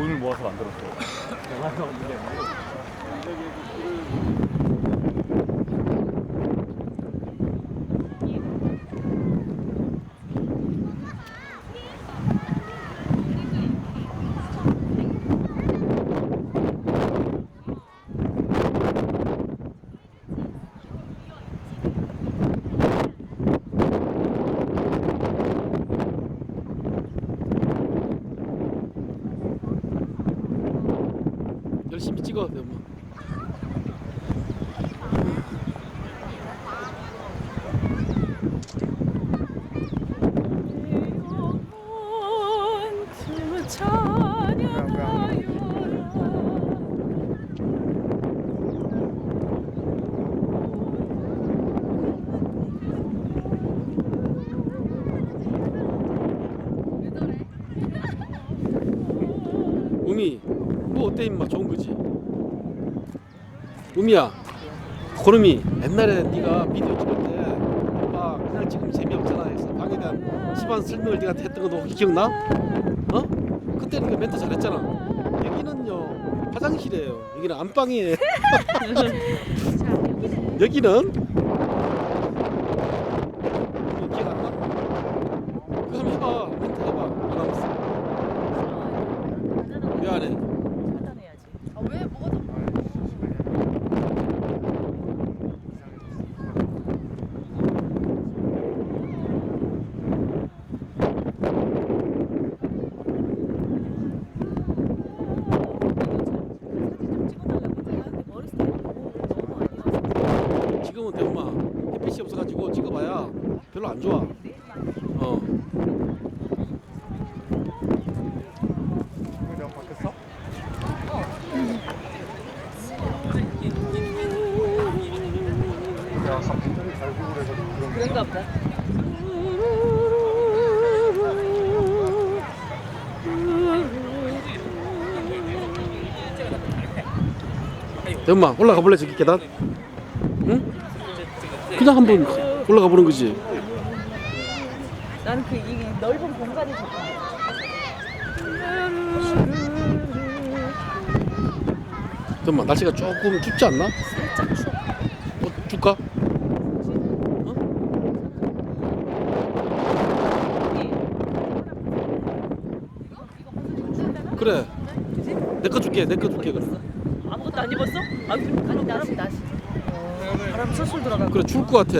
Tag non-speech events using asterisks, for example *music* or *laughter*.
돈을 모아서 만들었어. *laughs* 영 열심히 찬양하여라 우미 뭐 어때 임마? 좋은 거지? 우미야 고름이 옛날에 네가 비디오 찍을 때 아빠 그냥 지금 재미없잖아 해서 방에 대한 집안 설명을 네가 했던 거 혹시 기억나? 어? 그때 네가 멘트 잘했잖아. 여기는요 화장실이에요. 여기는 안방이에요. *laughs* 여기는 이거 기억 안 나? 그거 한번 해봐 멘트 해봐 안 하고 미안해 차단해야지 아왜 뭐가 더 지금은 대엄마 햇빛이 없어가지고 찍어봐야 별로 안 좋아. 어. 내가 바뀌었어? 내가 컴퓨터를 잘 보고 그래서 그런 거. 그런가 보다 대엄마 올라가 볼래 저기 계단? 응? 그냥 한번 올라가 보는 거지. 나는 그 이 넓은 공간이 좋다 대엄마 날씨가 조금 춥지 않나? 살짝 추워 어, 줄까? 그래. 내거 줄게. 내거 줄게. 그래. 아무것도 안 입었어? 아 그럼 나름 나시 바람 술술 들어가 그래 추울 것 같아.